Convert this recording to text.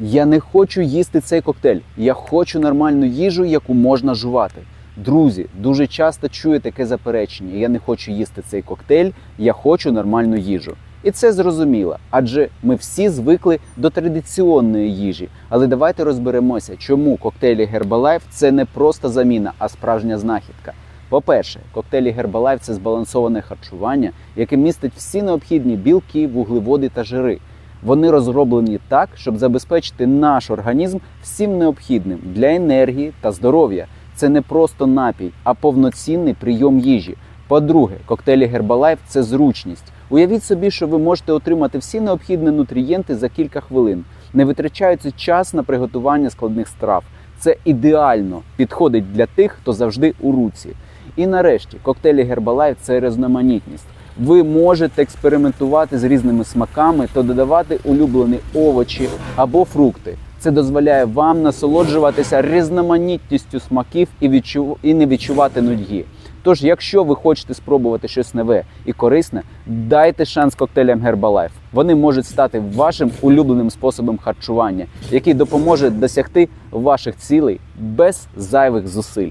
Я не хочу їсти цей коктейль. Я хочу нормальну їжу, яку можна жувати. Друзі, дуже часто чую таке заперечення. Я не хочу їсти цей коктейль, я хочу нормальну їжу. І це зрозуміло, адже ми всі звикли до традиційної їжі. Але давайте розберемося, чому коктейлі Herbalife – це не просто заміна, а справжня знахідка. По-перше, коктейлі Herbalife – це збалансоване харчування, яке містить всі необхідні білки, вуглеводи та жири. Вони розроблені так, щоб забезпечити наш організм всім необхідним для енергії та здоров'я. Це не просто напій, а повноцінний прийом їжі. По-друге, коктейлі Herbalife – це зручність. Уявіть собі, що ви можете отримати всі необхідні нутрієнти за кілька хвилин, не витрачаючи час на приготування складних страв. Це ідеально підходить для тих, хто завжди у руці. І нарешті, коктейлі Herbalife – це різноманітність. Ви можете експериментувати з різними смаками та додавати улюблені овочі або фрукти. Це дозволяє вам насолоджуватися різноманітністю смаків і відчу... і не відчувати нудьги. Тож, якщо ви хочете спробувати щось нове і корисне, дайте шанс коктейлям Herbalife. Вони можуть стати вашим улюбленим способом харчування, який допоможе досягти ваших цілей без зайвих зусиль.